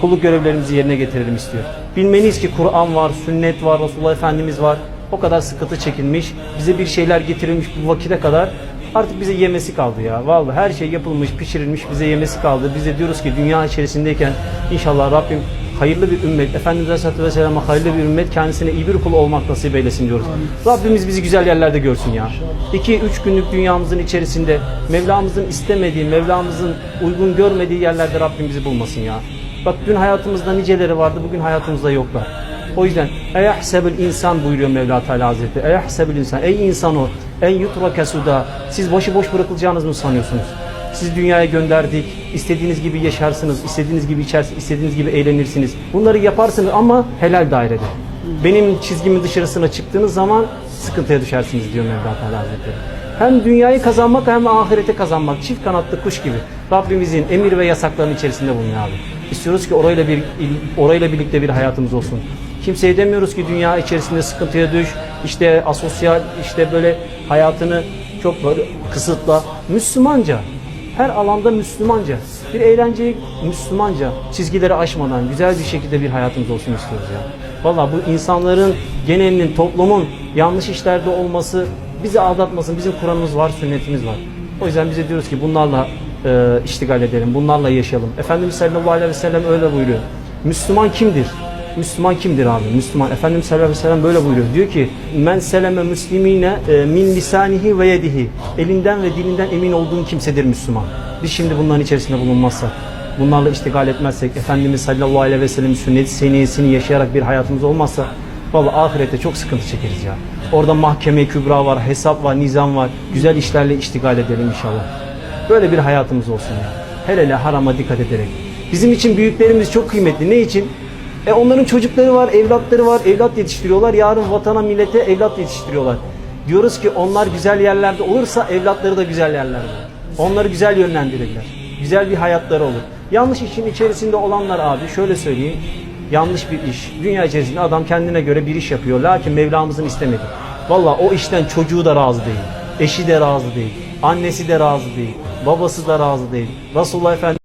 kulluk görevlerimizi yerine getirelim istiyor. Bilmeniz ki Kur'an var, sünnet var, Resulullah Efendimiz var. O kadar sıkıntı çekilmiş, bize bir şeyler getirilmiş bu vakite kadar artık bize yemesi kaldı ya. Vallahi her şey yapılmış, pişirilmiş, bize yemesi kaldı. Biz de diyoruz ki dünya içerisindeyken inşallah Rabbim hayırlı bir ümmet, Efendimiz Aleyhisselatü Vesselam'a hayırlı bir ümmet kendisine iyi bir kul olmak nasip eylesin diyoruz. Rabbimiz bizi güzel yerlerde görsün ya. 2-3 günlük dünyamızın içerisinde Mevlamızın istemediği, Mevlamızın uygun görmediği yerlerde Rabbim bizi bulmasın ya. Bak dün hayatımızda niceleri vardı, bugün hayatımızda yoklar. O yüzden eyahsebül insan buyuruyor Mevla Teala Hazretleri. Eyahsebül insan. Ey insan o. En yutrake suda. Siz başıboş bırakılacağınızı mı sanıyorsunuz? Siz dünyaya gönderdik. İstediğiniz gibi yaşarsınız, istediğiniz gibi içersiniz, istediğiniz gibi eğlenirsiniz. Bunları yaparsınız ama helal dairede. Benim çizgimin dışarısına çıktığınız zaman sıkıntıya düşersiniz diyor Mevla Teala Hazretleri. Hem dünyayı kazanmak hem ahirete kazanmak. Çift kanatlı kuş gibi. Rabbimizin emir ve yasaklarının içerisinde bulunuyor abi. İstiyoruz ki orayla bir orayla birlikte bir hayatımız olsun. Kimseye demiyoruz ki dünya içerisinde sıkıntıya düş, işte asosyal, işte böyle hayatını çok böyle kısıtla. Müslümanca, her alanda Müslümanca, bir eğlenceyi Müslümanca, çizgileri aşmadan güzel bir şekilde bir hayatımız olsun istiyoruz ya. Valla bu insanların genelinin, toplumun yanlış işlerde olması bizi aldatmasın. Bizim Kur'an'ımız var, sünnetimiz var. O yüzden bize diyoruz ki bunlarla e, iştigal edelim, bunlarla yaşayalım. Efendimiz sallallahu aleyhi ve sellem öyle buyuruyor. Müslüman kimdir? Müslüman kimdir abi? Müslüman. Efendimiz sallallahu aleyhi ve sellem böyle buyuruyor. Diyor ki men seleme müslimine e, min lisanihi ve yedihi. Elinden ve dilinden emin olduğun kimsedir Müslüman. Biz şimdi bunların içerisinde bulunmazsak, bunlarla iştigal etmezsek, Efendimiz sallallahu aleyhi ve sellem sünnet seniyesini yaşayarak bir hayatımız olmazsa Vallahi ahirette çok sıkıntı çekeriz ya. Orada mahkeme kübra var, hesap var, nizam var. Güzel işlerle iştigal edelim inşallah. Böyle bir hayatımız olsun ya. Hele hele harama dikkat ederek. Bizim için büyüklerimiz çok kıymetli. Ne için? E onların çocukları var, evlatları var, evlat yetiştiriyorlar. Yarın vatana, millete evlat yetiştiriyorlar. Diyoruz ki onlar güzel yerlerde olursa evlatları da güzel yerlerde. Onları güzel yönlendirirler. Güzel bir hayatları olur. Yanlış işin içerisinde olanlar abi şöyle söyleyeyim. Yanlış bir iş. Dünya içerisinde adam kendine göre bir iş yapıyor. Lakin Mevlamızın istemedi. Valla o işten çocuğu da razı değil. Eşi de razı değil. Annesi de razı değil. Babası da razı değil. Resulullah Efendimiz